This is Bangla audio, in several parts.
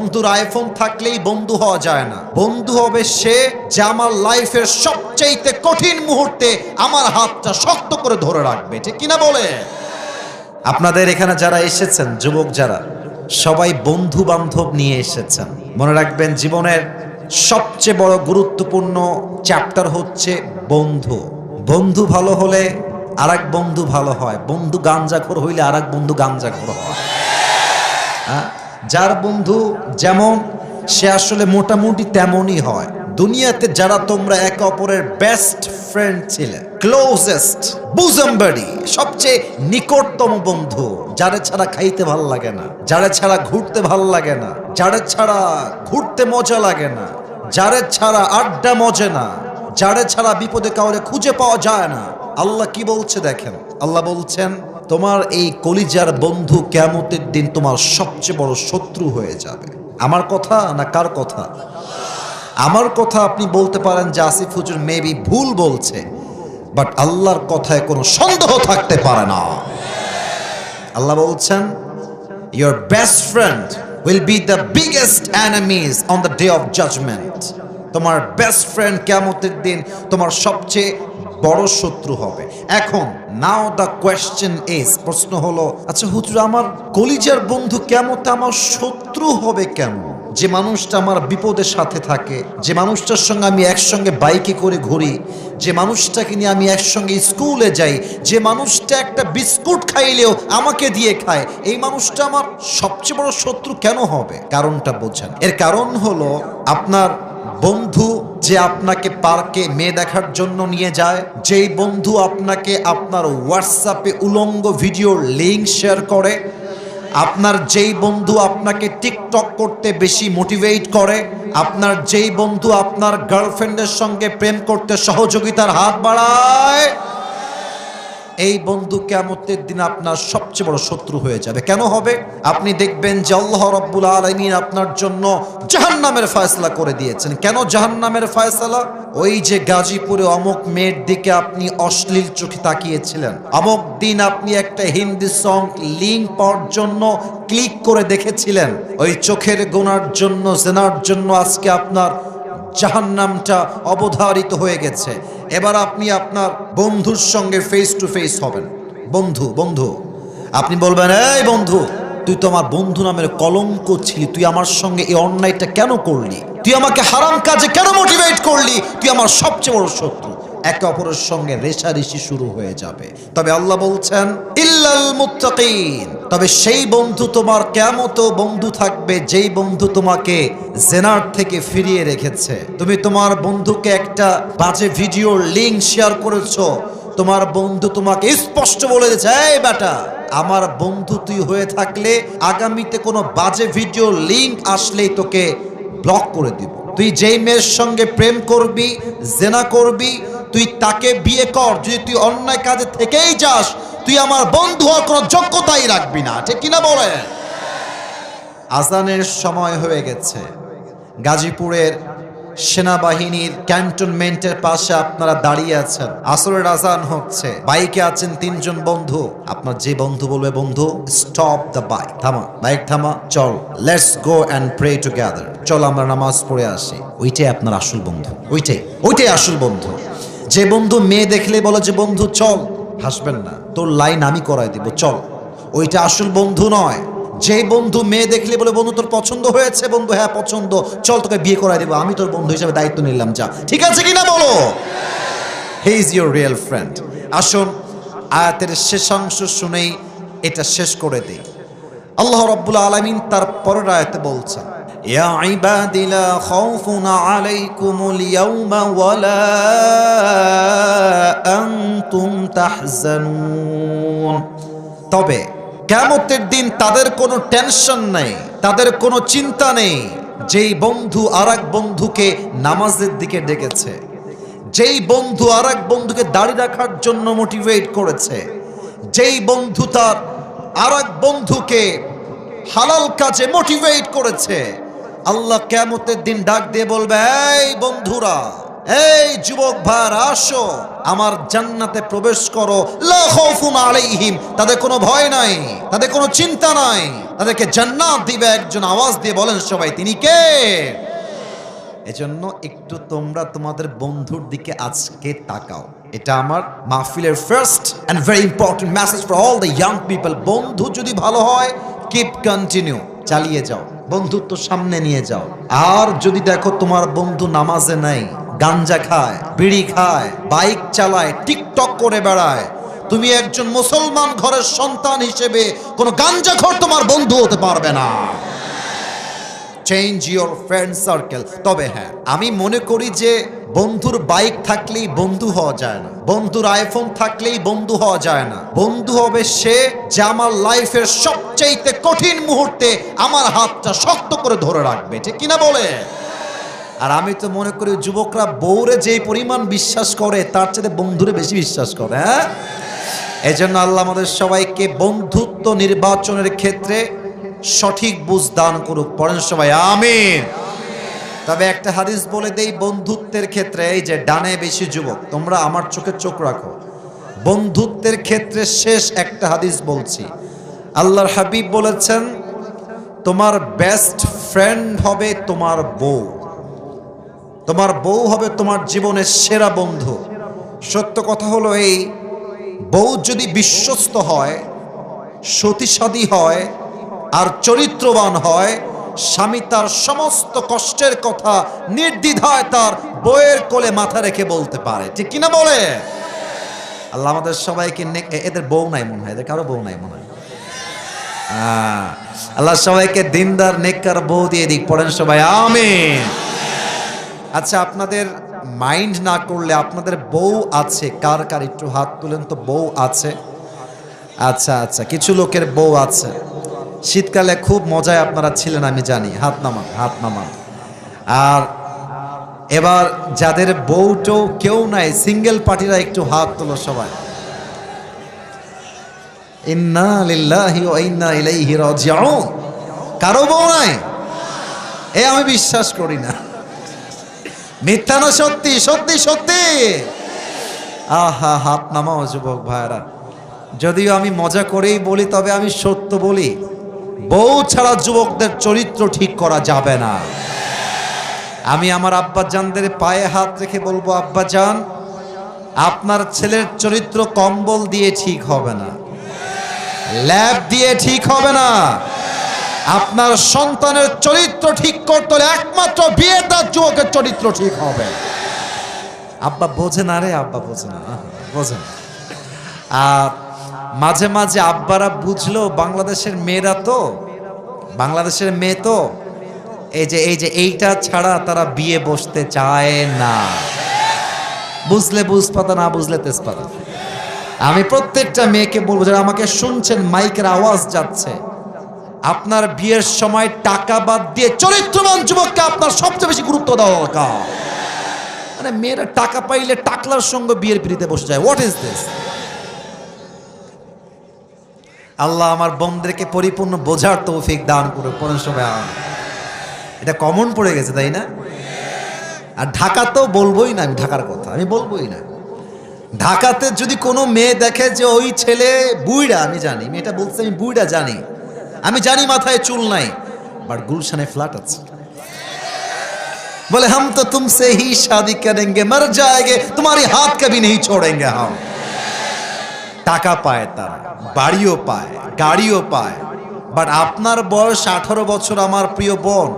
বন্ধুর আইফোন থাকলেই বন্ধু হওয়া যায় না। বন্ধু হবে সে যে আমার লাইফের সবচাইতে কঠিন মুহূর্তে আমার হাতটা শক্ত করে ধরে রাখবে। ঠিক কিনা বলে? আপনাদের এখানে যারা এসেছেন, যুবক যারা, সবাই বন্ধু বান্ধব নিয়ে এসেছেন। মনে রাখবেন, জীবনের সবচেয়ে বড় গুরুত্বপূর্ণ চ্যাপ্টার হচ্ছে বন্ধু। বন্ধু ভালো হলে আরেক বন্ধু ভালো হয়। বন্ধু গাঞ্জাখোর হইলে আরেক বন্ধু গাঞ্জাখোর হয়। হ্যাঁ? যার বন্ধু যেমন, সে আসলে মোটামুটি তেমনই হয়। দুনিয়াতে যারা তোমরা একে অপরের বেস্ট ফ্রেন্ড ছিলে ক্লোজেস্ট বুজম্বারি সবচেয়ে নিকটতম বন্ধু, যারে ছাড়া খাইতে ভালো লাগে না, যারে ছাড়া ঘুরতে ভালো লাগে না, যারে ছাড়া ঘুরতে মজা লাগে না, যারে ছাড়া আড্ডা মজে না, যারে ছাড়া বিপদে কাউরে খুঁজে পাওয়া যায় না। আল্লাহ কি বলছে দেখেন? আল্লাহ বলছেন তোমার এই কলিজার বন্ধু কেমতের দিন তোমার সবচেয়ে বড় শত্রু হয়ে যাবে। আমার কথা না কার কথা? আমার কথা আপনি বলতে পারেন যে আসিফ হুজুর মেবি ভুল বলছে বাট আল্লাহর কথায় কোনো সন্দেহ থাকতে পারে না। আল্লাহ বলছেন your best friend will be the biggest enemies on the day of judgement তোমার বেস্ট ফ্রেন্ড কেমতের দিন তোমার সবচেয়ে বড় শত্রু হবে। এখন নাও দ্য কোয়েশ্চেন ইজ প্রশ্ন হলো আচ্ছা হুজুর, আমার কলিজার বন্ধু কেমতে আমার শত্রু হবে কেন? যে মানুষটা আমার বিপদের সাথে থাকে, যে মানুষটার সঙ্গে আমি একসঙ্গে বাইকে করে ঘুরি, যে মানুষটাকে নিয়ে আমি একসঙ্গে স্কুলে যাই, যে মানুষটা একটা বিস্কুট খাইলেও আমাকে দিয়ে খায়, এই মানুষটা আমার সবচেয়ে বড় শত্রু কেন হবে? কারণটা বোঝেন। এর কারণ হলো, আপনার বন্ধু যে আপনাকে পার্কে মেয়ে দেখার জন্য নিয়ে যায়, যেই বন্ধু আপনাকে আপনার হোয়াটসঅ্যাপে উলঙ্গ ভিডিওর লিঙ্ক শেয়ার করে, আপনার যেই বন্ধু আপনাকে টিকটক করতে বেশি মোটিভেট করে, আপনার যেই বন্ধু আপনার গার্লফ্রেন্ডের সঙ্গে প্রেম করতে সহযোগিতার হাত বাড়ায় এই বন্ধু কেমতের দিন আপনার সবচেয়ে বড় শত্রু হয়ে যাবে। কেন হবে? আপনি দেখবেন যে আল্লাহ রব্বুল আলমিন আপনার জন্য জাহান্নামের ফয়সলা করে দিয়েছেন। কেন জাহান্নামের ফয়সলা? ওই যে গাজীপুরে অমুক মেয়ের দিকে আপনি অশ্লীল চোখে তাকিয়েছিলেন। অমুক দিন আপনি একটা হিন্দি সং লিঙ্ক পাওয়ার জন্য ক্লিক করে দেখেছিলেন। ওই চোখের গোনার জন্য, জেনার জন্য আজকে আপনার জাহান্নামটা অবধারিত হয়ে গেছে। এবার আপনি আপনার বন্ধুর সঙ্গে ফেস টু ফেস হবেন। বন্ধু বন্ধু, আপনি বলবেন, এই বন্ধু, তুই তো আমার বন্ধু নামের কলঙ্ক ছিলি। তুই আমার সঙ্গে এই অন্যায়টা কেন করলি? তুই আমাকে হারাম কাজে কেন মোটিভেট করলি? তুই আমার সবচেয়ে বড় শত্রু। একে অপরের সঙ্গে রেশারেশি শুরু হয়ে যাবে। তবে আল্লাহ বলছেন, ইল্লাল মুত্তাকিন। তবে সেই বন্ধু তোমার কেমত বন্ধু থাকবে, যেই বন্ধু তোমাকে জেনার থেকে ফিরিয়ে রেখেছে। তুমি তোমার বন্ধুকে একটা বাজে ভিডিওর লিঙ্ক শেয়ার করেছ। তোমার বন্ধু তোমাকে স্পষ্ট বলে দিয়েছে, এই বেটা, আমার বন্ধু তুই হয়ে থাকলে আগামীতে কোনো বাজে ভিডিও লিঙ্ক আসলেই তোকে ব্লক করে দিব। তুই যেই মেয়ের সঙ্গে প্রেম করবি, জেনা করবি তুই তাকে বিয়ে কর। যদি তুই অন্যায় কাজে থেকেই যাস, তুই আমার বন্ধু হওয়ার কোনো যোগ্যতাই রাখবি না। ঠিক কিনা বলে আজানের সময় হয়ে গেছে। গাজীপুরের সেনাবাহিনীর ক্যান্টনমেন্টের পাশে আপনারা দাঁড়িয়ে আছেন। আসরের আজান হচ্ছে। বাইকে আছেন তিনজন বন্ধু। আপনার যে বন্ধু বলবে, বন্ধু স্টপ দ্য বাইক থামা বাইক থামা, চল। Let's go and pray together চল, আমরা নামাজ পড়ে আসি। ওইটাই আপনার আসল বন্ধু। ওইটাই ওইটাই আসল বন্ধু। যে বন্ধু মেয়ে দেখলে বলে যে বন্ধু চল হাসবেন না তোর লাইন আমি করাই দিব চল ওইটা আসল বন্ধু নয় যে বন্ধু মেয়ে দেখলে বলে বন্ধু তোর পছন্দ হয়েছে বন্ধু হ্যাঁ পছন্দ চল তোকে বিয়ে করাই দেবো আমি তোর বন্ধু হিসেবে দায়িত্ব নিলাম যা ঠিক আছে কিনা বলো he is your real friend আসুন আয়াতের শেষাংশ শুনেই এটা শেষ করে দিই আল্লাহ রব্বুল আলমিন তার পরের আয়াতে বলছেন يا عباد لا خوف عليكم اليوم ولا তুম তবে কেমতের দিন তাদের কোনো টেনশন নেই, তাদের কোনো চিন্তা নেই, যেই বন্ধু আর বন্ধুকে নামাজের দিকে ডেকেছে, যেই বন্ধু আর বন্ধুকে দাড়ি রাখার জন্য মোটিভেট করেছে, যেই বন্ধু তার আর বন্ধুকে হালাল কাজে মোটিভেট করেছে, আল্লাহ কেমতের দিন ডাক দিয়ে বলবে, এই বন্ধুরা, এই যুবক ভার আসো। আমার জান্নাতে প্রবেশ করো। আলাইহিম। তাদের কোনো ভয় নাই, তাদের কোনো চিন্তা নাই। তাদেরকে জান্নাত দিবে একজন আওয়াজ দিয়ে বলেন সবাই, তিনি কে? এজন্য একটু তোমরা তোমাদের বন্ধুর দিকে আজকে তাকাও। এটা আমার মাহফিলের first and very important message for all the young people বন্ধু যদি ভালো হয় কিপ কন্টিনিউ চালিয়ে যাও। বন্ধুত্ব সামনে নিয়ে যাও। আর যদি দেখো তোমার বন্ধু নামাজে নাই গাঞ্জা খায়, বিড়ি খায়, বাইক চালায়, টিকটক করে বেড়ায়। তুমি একজন মুসলমান ঘরের সন্তান হিসেবে কোনো গাঞ্জাখোর তোমার বন্ধু হতে পারবে না। চেঞ্জ ইউর ফ্রেন্ড সার্কেল তবে হ্যাঁ আমি মনে করি যে বন্ধুর বাইক থাকলেই বন্ধু হওয়া যায় না। বন্ধুর আইফোন থাকলেই বন্ধু হওয়া যায় না। বন্ধু হবে সে যে আমার লাইফের সবচাইতে কঠিন মুহূর্তে আমার হাতটা শক্ত করে ধরে রাখবে। ঠিক কিনা বলে? আর আমি তো মনে করি যুবকরা বউরে যেই পরিমাণ বিশ্বাস করে, তার চেয়ে বন্ধুরে বেশি বিশ্বাস করে হ্যাঁ? এই জন্য আল্লাহ আমাদের সবাইকে বন্ধুত্ব নির্বাচনের ক্ষেত্রে সঠিক বুঝ দান করুক। পড়েন সবাই, আমিন। তবে একটা হাদিস বলে দেই, বন্ধুত্বের ক্ষেত্রে, এই যে ডানে বেশি যুবক, তোমরা আমার চোখে চোখ রাখো। বন্ধুত্বের ক্ষেত্রে শেষ একটা হাদিস বলছি। আল্লাহর হাবিব বলেছেন, তোমার বেস্ট ফ্রেন্ড হবে তোমার বউ। তোমার বউ হবে তোমার জীবনের সেরা বন্ধু। সত্য কথা হলো এই, বউ যদি বিশ্বস্ত হয় সতীসাদী হয়, আর চরিত্রবান হয়, স্বামী তার সমস্ত কষ্টের কথা নির্দ্বিধায় তার বইয়ের কোলে মাথা রেখে বলতে পারে। ঠিক কিনা বলে? আল্লাহ আমাদের সবাইকে এদের বউ নাই মনে হয়, এদের কারও বউ নাই মনে হয়। আল্লাহ সবাইকে দিনদার, নেককার বউ দিয়ে দিক, পড়েন সবাই, আমিন। আচ্ছা আপনাদের মাইন্ড না করলে আপনাদের বউ আছে? কার কার? একটু হাত তুলেন তো, বউ আছে। আচ্ছা আচ্ছা কিছু লোকের বউ আছে। শীতকালে খুব মজায় আপনারা ছিলেন, আমি জানি। হাত নামান হাত নামান। আর এবার যাদের বউটো কেউ নাই, সিঙ্গেল পার্টিরা একটু হাত তোলো সবাই। কারও বউ নাই? এ আমি বিশ্বাস করি না। মিথ্যা না সত্যি সত্যি সত্যি। আহা, হাত নামাও যুবক ভাইরা যদিও আমি মজা করেই বলি, তবে আমি সত্য বলি, বউ ছাড়া যুবকদের চরিত্র ঠিক করা যাবে না। আমি আমার আব্বা জানদের পায়ে হাত রেখে বলব আব্বা জান আপনার ছেলের চরিত্র কম্বল দিয়ে ঠিক হবে না। ল্যাব দিয়ে ঠিক হবে না। আপনার সন্তানের চরিত্র ঠিক করতে হলে একমাত্র বিয়ের তার যুবকের চরিত্র ঠিক হবে। আব্বা বোঝে না রে, আব্বা বোঝে না। বোঝে না। আর মাঝে মাঝে আব্বারা বুঝলো, বাংলাদেশের মেয়েরা তো, বাংলাদেশের মেয়ে তো, এই যে এই যে, এইটা ছাড়া তারা বিয়ে বসতে চায় না। বুঝলে বুঝপাতা, না বুঝলে তেজপাতা। আমি প্রত্যেকটা মেয়েকে বলব, যারা আমাকে শুনছেন, মাইকের আওয়াজ যাচ্ছে আপনার বিয়ের সময় টাকা বাদ দিয়ে চরিত্রবান যুবককে আপনার সবচেয়ে বেশি গুরুত্ব দেওয়া দরকার। মানে মেয়েরা টাকা পাইলে টাকলার সঙ্গে বিয়ের পিড়িতে বসে যায়। হোয়াট ইজ দিস আল্লাহ আমার বোনদেরকে পরিপূর্ণ বোঝার তৌফিক দান করে পড়েন সময়। এটা কমন পড়ে গেছে, তাই না? আর ঢাকা তো বলবোই না আমি, ঢাকার কথা। আমি বলবোই না। ঢাকাতে যদি কোনো মেয়ে দেখে যে ওই ছেলে বুইড়া, আমি জানি। মেয়েটা বলছে আমি বুইড়া জানি। আমি জানি মাথায় চুল নাই বাট গুলশানে ফ্ল্যাট আছে। বলে, হাম তো তুমসে হি শাদি করেনগে মর যায়গে তোমারি হাত কবি নেই ছোড়েঙ্গে হাম। টাকা পায় তার, বাড়িও পায়, গাড়িও পায় বাট আপনার বয়স আঠারো বছর আমার প্রিয় বোন,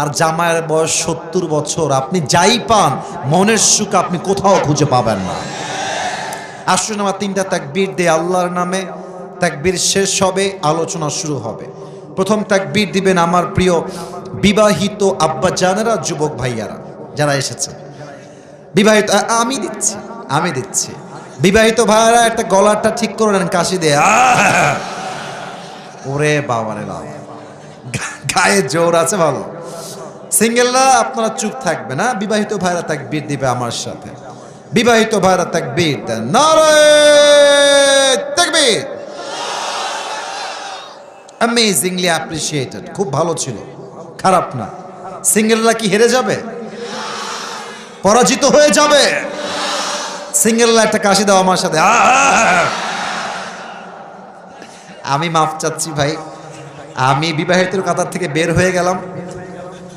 আর জামায়ের বয়স সত্তর বছর। আপনি যাই পান, মনের সুখ আপনি কোথাও খুঁজে পাবেন না। আসুন আমার তিনটা তাকবীর দে আল্লাহর নামে। তাকবীর শেষ হবে, আলোচনা শুরু হবে। প্রথম তাকবীর দিবেন আমার প্রিয় বিবাহিত আব্বা জানেরা, যুবক ভাইয়ারা, যারা এসেছে। বিবাহিত আমি দিচ্ছি আমি দিচ্ছি। বিবাহিত ভাইয়ারা, একটা গলাটা ঠিক করে নেন, কাশি দিয়ে। ওরে বাবা। রে বাবা গায়ে জোর আছে ভালো। সিঙ্গেলরা আপনারা চুপ থাকবে না বিবাহিত ভাইরা তাকবীর দিবে আমার সাথে। বিবাহিত ভাইরা তাকবীর দেন। নারে তাকবীর! অ্যামেজিংলি অ্যাপ্রিসিয়েটেড খুব ভালো ছিল। খারাপ না। সিঙ্গেলরা কি হেরে যাবে? পরাজিত হয়ে যাবে। সিঙ্গেলরা একটা কাশি দাও আমার সাথে! আমি মাফ চাচ্ছি ভাই। আমি বিবাহিতের কাতার থেকে বের হয়ে গেলাম।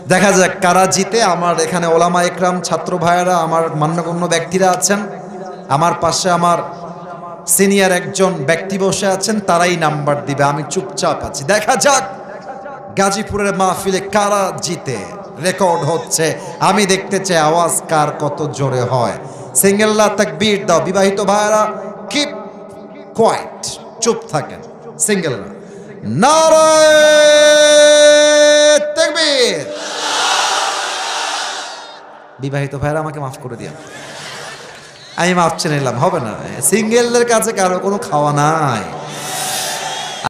দেখা যাক কারা জিতে। আমার এখানে ওলামা একরাম, ছাত্র ভাইয়েরা, আমার মান্যগণ্য ব্যক্তিরা আছেন। আমার পাশে আমার সিনিয়র একজন ব্যক্তি বসে আছেন, তারাই নাম্বার দিবে। আমি চুপচাপ আছি। দেখা যাক গাজীপুরের মাহফিলে কারা জিতে। রেকর্ড হচ্ছে, আমি দেখতে চাই আওয়াজ কার কত জোরে হয়। সিঙ্গেল্লা তাকবীর দাও। বিবাহিত ভাইয়েরা কিপ কোয়াইট চুপ থাকেন। সিঙ্গেলরা নারায় বিবাহিত ভাইয়েরা, আমাকে মাফ করে দিন আমি মাপ নিলাম হবে না। সিঙ্গেলদের কাছে কারও কোনো খাওয়া নাই।